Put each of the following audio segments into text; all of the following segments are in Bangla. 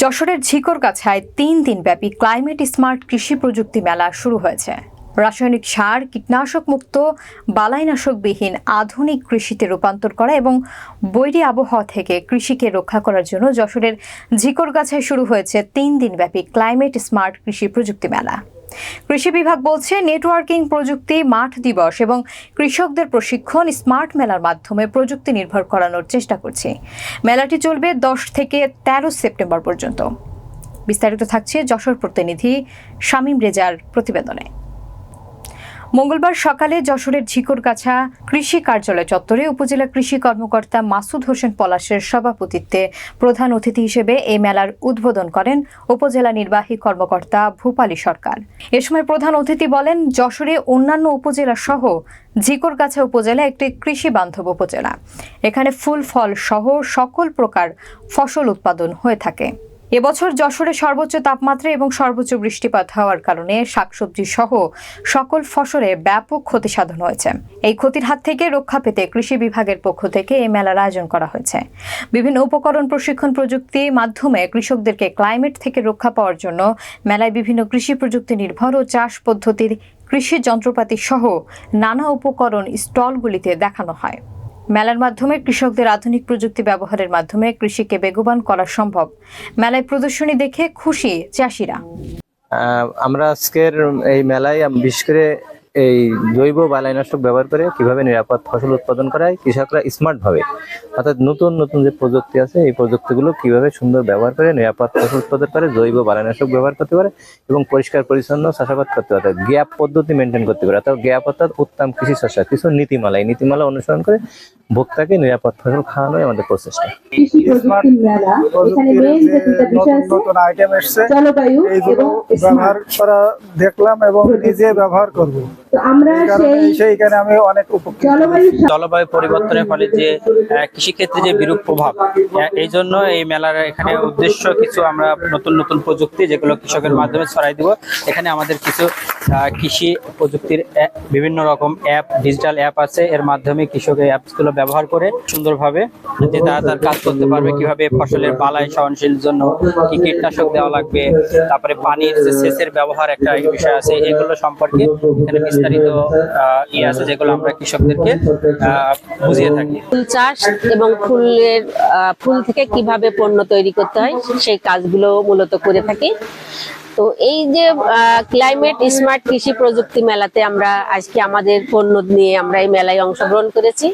যশোরের ঝিকরগাছায় তিন দিনব্যাপী ক্লাইমেট স্মার্ট কৃষি প্রযুক্তি মেলা শুরু হয়েছে। রাসায়নিক সার, কীটনাশক মুক্ত, বালাইনাশকবিহীন আধুনিক কৃষিতে রূপান্তর করা এবং বৈরি আবহাওয়া থেকে কৃষিকে রক্ষা করার জন্য যশোরের ঝিকরগাছায় শুরু হয়েছে তিন দিনব্যাপী ক্লাইমেট স্মার্ট কৃষি প্রযুক্তি মেলা। কৃষি বিভাগ বলছে, নেটওয়ার্কিং প্রযুক্তি মাঠ দিবস এবং কৃষকদের প্রশিক্ষণ স্মার্ট মেলার মাধ্যমে প্রযুক্তি নির্ভর করানোর চেষ্টা করছে। মেলাটি চলবে দশ থেকে তেরো সেপ্টেম্বর পর্যন্ত। বিস্তারিত থাকছে যশোর প্রতিনিধি শামীম রেজার প্রতিবেদনে। মঙ্গলবার সকালে যশোরের ঝিকরগাছা কৃষি কার্যালয় চত্বরে উপজেলা কৃষি কর্মকর্তা মাসুদ হোসেন পলাশের সভাপতিত্বে প্রধান অতিথি হিসেবে এই মেলার উদ্বোধন করেন উপজেলা নির্বাহী কর্মকর্তা ভূপালী সরকার। এ সময় প্রধান অতিথি বলেন, যশোরে অন্যান্য উপজেলা সহ ঝিকরগাছা উপজেলা একটি কৃষি বান্ধব উপজেলা। এখানে ফুল, ফল সহ সকল প্রকার ফসল উৎপাদন হয়ে থাকে। এবছর যশোরে সর্বোচ্চ তাপমাত্রা এবং সর্বোচ্চ বৃষ্টিপাত হওয়ার কারণে শাকসবজি সহ সকল ফসলে ব্যাপক ক্ষতি সাধন হয়েছে। এই ক্ষতির হাত থেকে রক্ষা পেতে কৃষি বিভাগের পক্ষ থেকে এই মেলার আয়োজন করা হয়েছে। বিভিন্ন উপকরণ প্রশিক্ষণ প্রযুক্তি মাধ্যমে কৃষকদেরকে ক্লাইমেট থেকে রক্ষা পাওয়ার জন্য মেলায় বিভিন্ন কৃষি প্রযুক্তি নির্ভর ও চাষ পদ্ধতির কৃষি যন্ত্রপাতি সহ নানা উপকরণ স্টলগুলিতে দেখানো হয়। মেলার মাধ্যমে কৃষকদের আধুনিক প্রযুক্তি ব্যবহারের মাধ্যমে কৃষিকে বেগবান করা সম্ভব। মেলায় প্রদর্শনী দেখে খুশি চাষিরা। আমরা আজকের এই মেলায়, বিশেষ করে এই জৈব বালাইনাশক ব্যবহার করে কীভাবে নিরাপদ ফসল উৎপাদন করা হয় কৃষকরা স্মার্টভাবে অর্থাৎ নতুন নতুন যে প্রযুক্তি আছে এই প্রযুক্তিগুলো কীভাবে সুন্দর ব্যবহার করে নিরাপদ ফসল উৎপাদন করে জৈব বালাইনাশক ব্যবহার করতে পারে এবং পরিষ্কার পরিচ্ছন্ন চাষাবাদ করতে পারে। গ্যাপ পদ্ধতি মেনটেন করতে পারে। অর্থাৎ গ্যাপ অর্থাৎ উত্তম কৃষি শস্য কিছু নীতিমালা। এই নীতিমালা অনুসরণ করে ভোক্তাকে নিরাপদ ফসল খাওয়ানোই আমাদের প্রচেষ্টা। নতুন আইটেম এসছে এইগুলো ব্যবহার করা দেখলাম এবং নিজে ব্যবহার করব। জলবায়ু জলবায়ু পরিবর্তনের ফলে যে কৃষিক্ষেত্রে যে বিরূপ প্রভাব এই জন্য এই মেলার এখানে উদ্দেশ্য কিছু আমরা নতুন নতুন প্রযুক্তি যেগুলো কৃষকের মাধ্যমে ছড়াই দিব এখানে আমাদের কিছু কৃষি প্রযুক্তির বিভিন্ন রকম অ্যাপ ডিজিটাল অ্যাপ আছে। এর মাধ্যমে কৃষক এই অ্যাপসগুলো ব্যবহার করে সুন্দরভাবে যে তারা তার কাজ করতে পারবে কীভাবে ফসলের বালাই সহনশীল জন্য কি কীটনাশক দেওয়া লাগবে তারপরে পানির যে সেচের ব্যবহার একটা বিষয় আছে এগুলো সম্পর্কে এখানে বিস্তারিত ইয়ে আছে যেগুলো আমরা কৃষকদেরকে বুঝিয়ে থাকি। ফুল চাষ এবং ফুলের ফুল থেকে কীভাবে পণ্য তৈরি করতে হয় সেই কাজগুলো মূলত করে থাকি। তো এই যে ক্লাইমেট স্মার্ট কৃষি প্রযুক্তি মেলাতে আমরা আজকে আমাদের পণ্য নিয়ে আমরা এই মেলায় অংশগ্রহণ করেছি।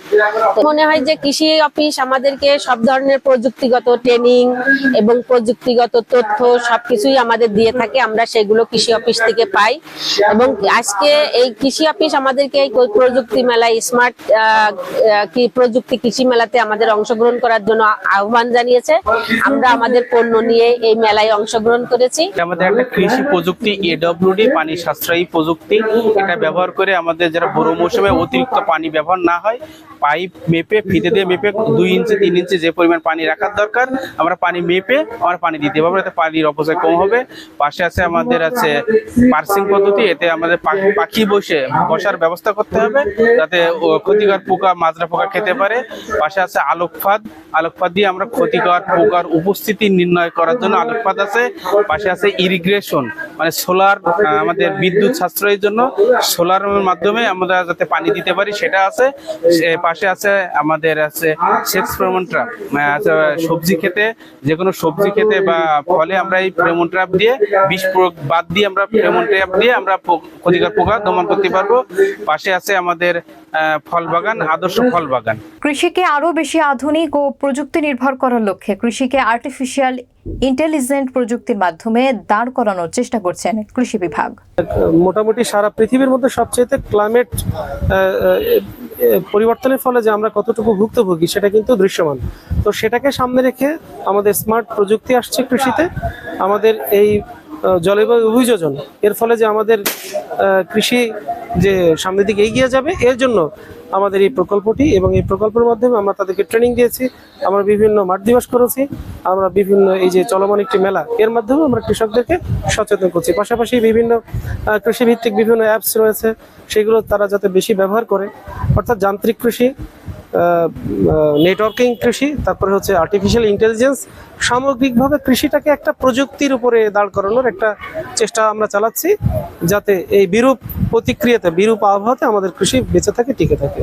মনে হয় যে কৃষি অফিস আমাদেরকে সব ধরনের প্রযুক্তিগত ট্রেনিং এবং প্রযুক্তিগত তথ্য সবকিছুই আমাদের দিয়ে থাকে। আমরা সেগুলো কৃষি অফিস থেকে পাই। এবং আজকে এই কৃষি অফিস আমাদেরকে এই প্রযুক্তি মেলায় স্মার্ট কি প্রযুক্তি কৃষি মেলাতে আমাদের অংশগ্রহণ করার জন্য আহ্বান জানিয়েছে। আমরা আমাদের পণ্য নিয়ে এই মেলায় অংশগ্রহণ করেছি। আমাদের একটা কৃষি প্রযুক্তি এডব্লিউডি পানি সাশ্রয়ী প্রযুক্তি। এটা ব্যবহার করে আমাদের যারা বড় মৌসুমে অতিরিক্ত পানি ব্যবহার না হয়, পাইপ মেপে, ফিতে দিয়ে মেপে, দুই ইঞ্চি, তিন ইঞ্চি যে পরিমাণ পানি রাখার দরকার, আমরা পানি মেপে আমরা পানি দিতে পারব, এতে পানির অপচয় কম হবে। পাশে আছে আমাদের আছে পার্সিং পদ্ধতি, এতে আমাদের পাখি- পাখি বসে, বসার ব্যবস্থা করতে হবে যাতে ক্ষতিকর পোকা, মাজরা পোকা খেতে পারে। পাশে আছে আলোক ফাঁদ। আলোক ফাঁদ দিয়ে আমরা ক্ষতিকর পোকার উপস্থিতি নির্ণয় করার জন্য আলোক ফাঁদ আছে। পাশে আছে ইরিগ্রেশন মানে সোলার আমাদের বিদ্যুৎ সাশ্রয়ের জন্য সোলার মাধ্যমে আমরা যাতে পানি দিতে পারি, সেটা আছে। পাশে আছে আমাদের আছে সেক্স প্রেমন্ট্রাপ সবজি খেতে। যে কোনো সবজি খেতে বা ফলে আমরা এই প্রেমন্ট্রাপ দিয়ে, বিষ প্রয়োগ বাদ দিয়ে আমরা প্রেমন্ট্রাপ দিয়ে আমরা ক্ষতিকর পোকা দমন করতে পারব। পাশে আছে আমাদের ফল বাগান আদর্শ ফল বাগান কৃষিকে আরও বেশি আধুনিক ও প্রযুক্তি নির্ভর করার লক্ষ্যে কৃষিকে আর্টিফিশিয়াল ইন্টেলিজেন্ট প্রযুক্তির মাধ্যমে দাঁড় করানোর চেষ্টা করছেন কৃষি বিভাগ। মোটামুটি সারা পৃথিবীর মধ্যে সবচেয়ে ক্লাইমেট পরিবর্তনের ফলে যে আমরা কতটুকু ভুক্তভোগী সেটা কিন্তু দৃশ্যমান। তো সেটাকে সামনে রেখে আমাদের স্মার্ট প্রযুক্তি আসছে কৃষিতে। আমাদের এই জলবায়ু অভিযোজন। এর ফলে যে আমাদের কৃষি যে সামনের দিকে এগিয়ে যাবে, এর জন্য আমাদের এই প্রকল্পটি এবং এই প্রকল্পের মাধ্যমে আমরা তাদেরকে ট্রেনিং দিয়েছি, আমরা বিভিন্ন মাঠ দিবস করেছি, আমরা বিভিন্ন এই যে চলমান একটি মেলা, এর মাধ্যমে আমরা কৃষকদেরকে সচেতন করছি। পাশাপাশি বিভিন্ন কৃষিভিত্তিক বিভিন্ন অ্যাপস রয়েছে, সেগুলো তারা যাতে বেশি ব্যবহার করে, অর্থাৎ যান্ত্রিক কৃষি নেটওয়ার্কিং কৃষি, তারপরে হচ্ছে আর্টিফিশিয়াল ইন্টেলিজেন্স সামগ্রিকভাবে কৃষিটাকে একটা প্রযুক্তির উপরে দাঁড় করানোর একটা চেষ্টা আমরা চালাচ্ছি, যাতে এই বিরূপ প্রতিক্রিয়াতে, বিরূপ আবহাওয়াতে আমাদের কৃষি বেঁচে থাকে, টিকে থাকে।